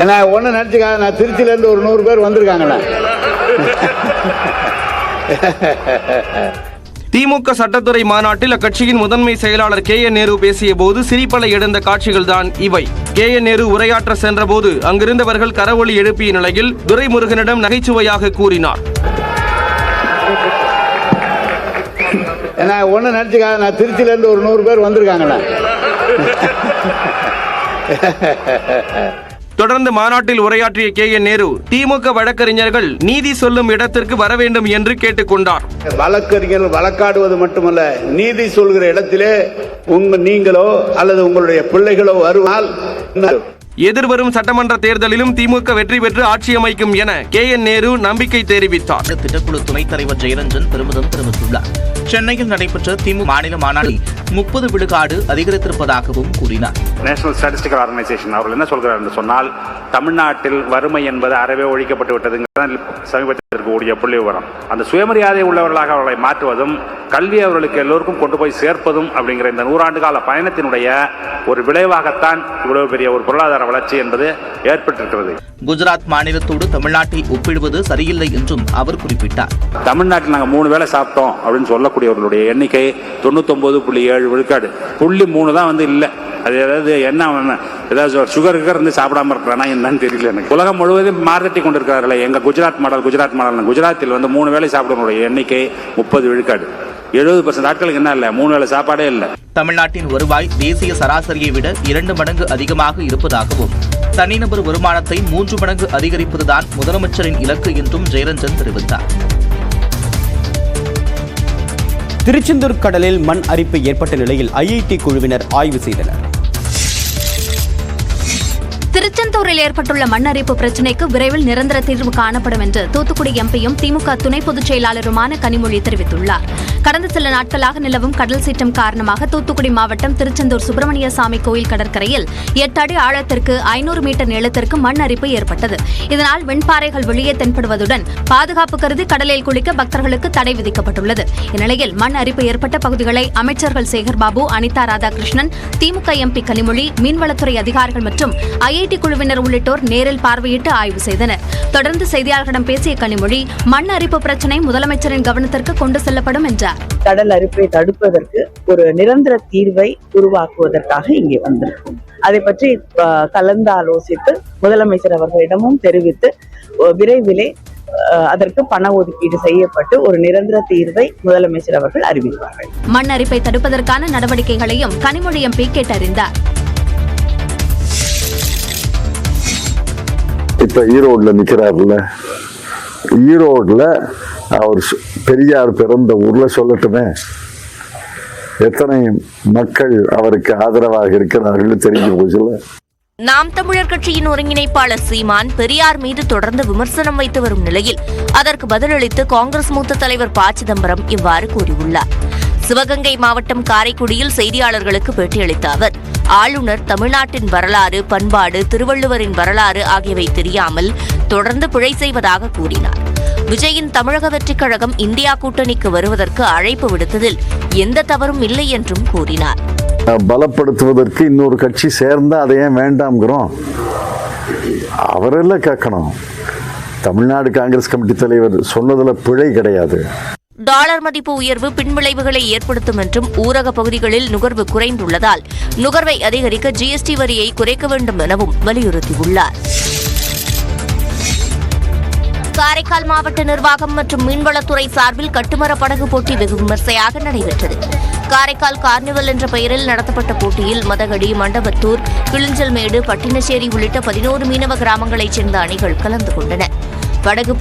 ஏன்னா ஒன்றும் நினச்சிக்காத நான் திருச்சியிலேருந்து ஒரு நூறு பேர் வந்திருக்காங்கண்ணே. திமுக சட்டத்துறை மாநாட்டில் அக்கட்சியின் முதன்மை செயலாளர் கே என் நேரு பேசிய போது சிரிப்பலை எழுந்த காட்சிகள்தான் இவை. கே என் நேரு உரையாற்ற சென்றபோது அங்கிருந்தவர்கள் கரவொலி எழுப்பிய நிலையில் துரைமுருகனிடம் நகைச்சுவையாக கூறினார். ஏன்னா ஒன்றும் நினச்சிக்காத நான் திருச்சியிலேருந்து ஒரு நூறு பேர் வந்திருக்காங்கண்ணே. தொடர்ந்து மாநாட்டில் உரையாற்றிய கே என் நேரு திமுக வழக்கறிஞர்கள் நீதி சொல்லும் இடத்திற்கு வர வேண்டும் என்று கேட்டுக்கொண்டார். வழக்கறிஞர்கள் வழக்காடுவது மட்டுமல்ல நீதி சொல்கிற இடத்திலே உங்க நீங்களோ அல்லது உங்களுடைய பிள்ளைகளோ வருவால் எதிர்வரும் சட்டமன்ற தேர்தலிலும் திமுக வெற்றி பெற்று ஆட்சி அமைக்கும் என கே என் நேரு நம்பிக்கை தெரிவித்தார். திட்டக்குழு துணைத் தலைவர் ஜெயரஞ்சன் பெருமிதம் தெரிவித்துள்ளார் சென்னையில் நடைபெற்ற திமுக மாநில மாநாட்டில் முப்பது விழுக்காடு அதிகரித்திருப்பதாகவும் கூறினார். நேஷனல் ஸ்டாட்டிஸ்டிக்கல் ஆர்கனைசேஷன் அவர்கள் என்ன சொல்கிறார் என்று சொன்னால் தமிழ்நாட்டில் வறுமை என்பது அறவே ஒழிக்கப்பட்டு விட்டதுங்கிறது சமீபத்தில் இருக்கக்கூடிய புள்ளி விவரம் அந்த சுயமரியாதை உள்ளவர்களாக அவர்களை மாற்றுவதும் கல்வி அவர்களுக்கு எல்லோருக்கும் கொண்டு போய் சேர்ப்பதும் அப்படிங்கிற இந்த நூறாண்டு கால பயணத்தினுடைய ஒரு விளைவாகத்தான் இவ்வளவு பெரிய ஒரு பொருளாதார வளர்ச்சி என்பது ஏற்பட்டிருக்கிறது. குஜராத் மாநிலத்தோடு தமிழ்நாட்டை ஒப்பிடுவது சரியில்லை என்றும் அவர் குறிப்பிட்டார். தமிழ்நாட்டில் நாங்கள் மூணு வேளை சாப்பிட்டோம் அப்படின்னு சொல்லக்கூடியவர்களுடைய எண்ணிக்கை தொண்ணூத்தொன்பது புள்ளி ஏழு விழுக்காடு. புள்ளி மூணு தான் வந்து இல்லை. அது ஏதாவது என்ன ஏதாவது சுகர் இருந்து சாப்பிடாம இருக்கிறானா என்னன்னு தெரியல எனக்கு. உலகம் முழுவதும் மார்க்கெட்டி கொண்டிருக்கிறார்களே எங்க குஜராத் மாடல் குஜராத் மாடல் குஜராத்தில் வந்து மூணு வேளை சாப்பிடுறவங்களுடைய எண்ணிக்கை முப்பது விழுக்காடு. எழுபது பர்சன்ட் ஆட்களுக்கு என்ன இல்லை மூணு வேளை சாப்பாடே இல்லை. தமிழ்நாட்டின் வருவாய் தேசிய சராசரியை விட இரண்டு மடங்கு அதிகமாக இருப்பதாகவும் தனிநபர் வருமானத்தை மூன்று மடங்கு அதிகரிப்பதுதான் முதலமைச்சரின் இலக்கு என்றும் ஜெயரஞ்சன் தெரிவித்தார். திருச்செந்தூர் கடலில் மண் அரிப்பு ஏற்பட்ட நிலையில் ஐஐடி குழுவினர் ஆய்வு செய்தனர். திருச்செந்தூரில் ஏற்பட்டுள்ள மண் அரிப்பு பிரச்சினைக்கு விரைவில் நிரந்தர தீர்வு காணப்படும் என்று தூத்துக்குடி எம்பியும் திமுக துணை பொதுச் செயலாளருமான கனிமொழி தெரிவித்துள்ளார். கடந்த சில நாட்களாக நிலவும் கடல் சீற்றம் காரணமாக தூத்துக்குடி மாவட்டம் திருச்செந்தூர் சுப்பிரமணிய சாமி கோயில் கடற்கரையில் எட்டு அடி ஆழத்திற்கு ஐநூறு மீட்டர் நீளத்திற்கு மண் அரிப்பு ஏற்பட்டது. இதனால் வெண்பாறைகள் வெளியே தென்படுவதுடன் பாதுகாப்பு கருதி கடலில் குளிக்க பக்தர்களுக்கு தடை விதிக்கப்பட்டுள்ளது. இந்நிலையில் மண் அரிப்பு ஏற்பட்ட பகுதிகளை அமைச்சர்கள் சேகர்பாபு அனிதா ராதாகிருஷ்ணன் திமுக எம்பி கனிமொழி மீன்வளத்துறை அதிகாரிகள் மற்றும் ஐ ஐஐடி குழுவினர் உள்ளிட்டோர் நேரில் பார்வையிட்டு ஆய்வு செய்தனர். தொடர்ந்து செய்தியாளர்களிடம் பேசிய கனிமொழி மண் அரிப்பு பிரச்சினை முதலமைச்சரின் கவனத்திற்கு கொண்டு செல்லப்படும் என்றார். கடல் அரிப்பை தடுப்பதற்கு ஒரு நிரந்தர தீர்வை உருவாக்குவதற்காக இங்கே வந்திருக்கோம். அதை பற்றி அஹ், கலந்தாலோசித்து முதலமைச்சர் அவர்களிடமும் தெரிவித்து விரைவிலே அதற்கு பண ஒதுக்கீடு செய்யப்பட்டு ஒரு நிரந்தர தீர்வை முதலமைச்சர் அவர்கள் அறிவிப்பார்கள். மண் அரிப்பை தடுப்பதற்கான நடவடிக்கைகளையும் கனிமொழி எம்பி கேட்டறிந்தார். இப்ப ஈரோட்ல நிக்கிறாருல்ல. ஈரோட்ல அவர் பெரியார் பிறந்த ஊர்ல சொல்லட்டுமே. எத்தனை மக்கள் அவருக்கு ஆதரவாக இருக்கிறார்கள் தெரிஞ்சு போச்சுல நாம் தமிழர் கட்சியின் ஒருங்கிணைப்பாளர் சீமான் பெரியார் மீது தொடர்ந்து விமர்சனம் வைத்து வரும் நிலையில் அதற்கு பதிலளித்து காங்கிரஸ் மூத்த தலைவர் ப. சிதம்பரம் இவ்வாறு கூறியுள்ளார். சிவகங்கை மாவட்டம் காரைக்குடியில் செய்தியாளர்களுக்கு பேட்டியளித்த அவர் ஆளுநர் தமிழ்நாட்டின் வரலாறு பண்பாடு திருவள்ளுவரின் வரலாறு ஆகியவை தெரியாமல் தொடர்ந்து பிழை செய்வதாக கூறினார். விஜயின் தமிழக வெற்றிக் கழகம் இந்தியா கூட்டணிக்கு வருவதற்கு அழைப்பு விடுத்ததில் எந்த தவறும் இல்லை என்றும் கூறினார். பலப்படுத்துவதற்கு இன்னொரு கட்சி சேர்ந்தா அதை ஏன் வேண்டாம்ங்கிறோம்? அவரெல்லாம் கேட்கணும். தமிழ்நாடு காங்கிரஸ் கமிட்டி தலைவர் சொன்னதில் பிழை கிடையாது. டாலர் மதிப்பு உயர்வு பின்விளைவுகளை ஏற்படுத்தும் என்றும் ஊரக பகுதிகளில் நுகர்வு குறைந்துள்ளதால் நுகர்வை அதிகரிக்க ஜிஎஸ்டி வரியை குறைக்க வேண்டும் எனவும் வலியுறுத்தியுள்ளார். காரைக்கால் மாவட்ட நிர்வாகம் மற்றும் மீன்வளத்துறை சார்பில் கட்டுமர படகு போட்டி வெகு விமர்சையாக நடைபெற்றது. காரைக்கால் கார்னிவல் என்ற பெயரில் நடத்தப்பட்ட போட்டியில் மதகடி மண்டபத்தூர் கிளிஞ்சல்மேடு பட்டினச்சேரி உள்ளிட்ட பதினோரு மீனவ கிராமங்களைச் சேர்ந்த அணிகள் கலந்து கொண்டன. படகு